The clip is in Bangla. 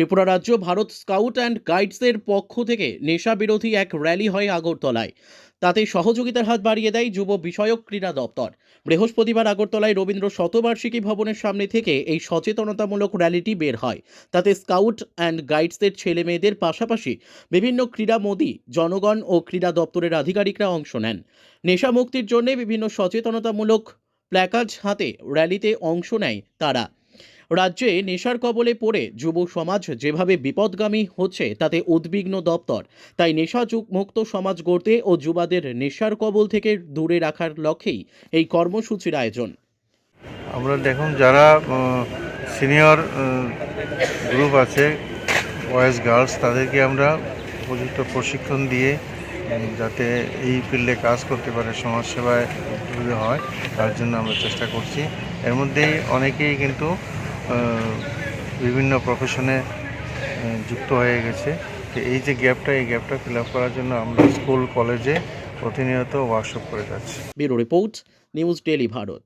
ত্রিপুরা রাজ্য ভারত স্কাউট অ্যান্ড গাইডসের পক্ষ থেকে নেশা বিরোধী এক র্যালি হয় আগরতলায়। তাতে সহযোগিতার হাত বাড়িয়ে দেয় যুব বিষয়ক ক্রীড়া দপ্তর। বৃহস্পতিবার আগরতলায় রবীন্দ্র শতবার্ষিকী ভবনের সামনে থেকে এই সচেতনতামূলক র্যালিটি বের হয়। তাতে স্কাউট অ্যান্ড গাইডসের ছেলে মেয়েদের পাশাপাশি বিভিন্ন ক্রীড়ামোদী জনগণ ও ক্রীড়া দপ্তরের আধিকারিকরা অংশ নেন। নেশা মুক্তির জন্য বিভিন্ন সচেতনতামূলক প্ল্যাকার্ড হাতে র্যালিতে অংশ নেয় তারা। রাজ্যে নেশার কবলে পড়ে যুব সমাজ যেভাবে বিপদগামী হচ্ছে, তাতে উদ্বিগ্ন দপ্তর। তাই নেশা মুক্ত সমাজ গড়তে ও যুবাদের নেশার কবল থেকে দূরে রাখার লক্ষ্যেই এই কর্মসূচির আয়োজন। আমরা দেখুন, যারা সিনিয়র গ্রুপ আছে, বয়েজ গার্লস, তাদেরকে আমরা উপযুক্ত প্রশিক্ষণ দিয়ে যাতে এই ফিল্ডে কাজ করতে পারে, সমাজসেবায় হয়, তার জন্য আমরা চেষ্টা করছি। এর মধ্যেই অনেকেই কিন্তু বিভিন্ন প্রফেশনে যুক্ত হয়ে গেছে। তো এই যে গ্যাপটা এই গ্যাপটা ফিল করার জন্য আমরা স্কুল কলেজে প্রতিনিয়ত ওয়ার্কশপ করে যাচ্ছি। Bureau report, news daily Bharat.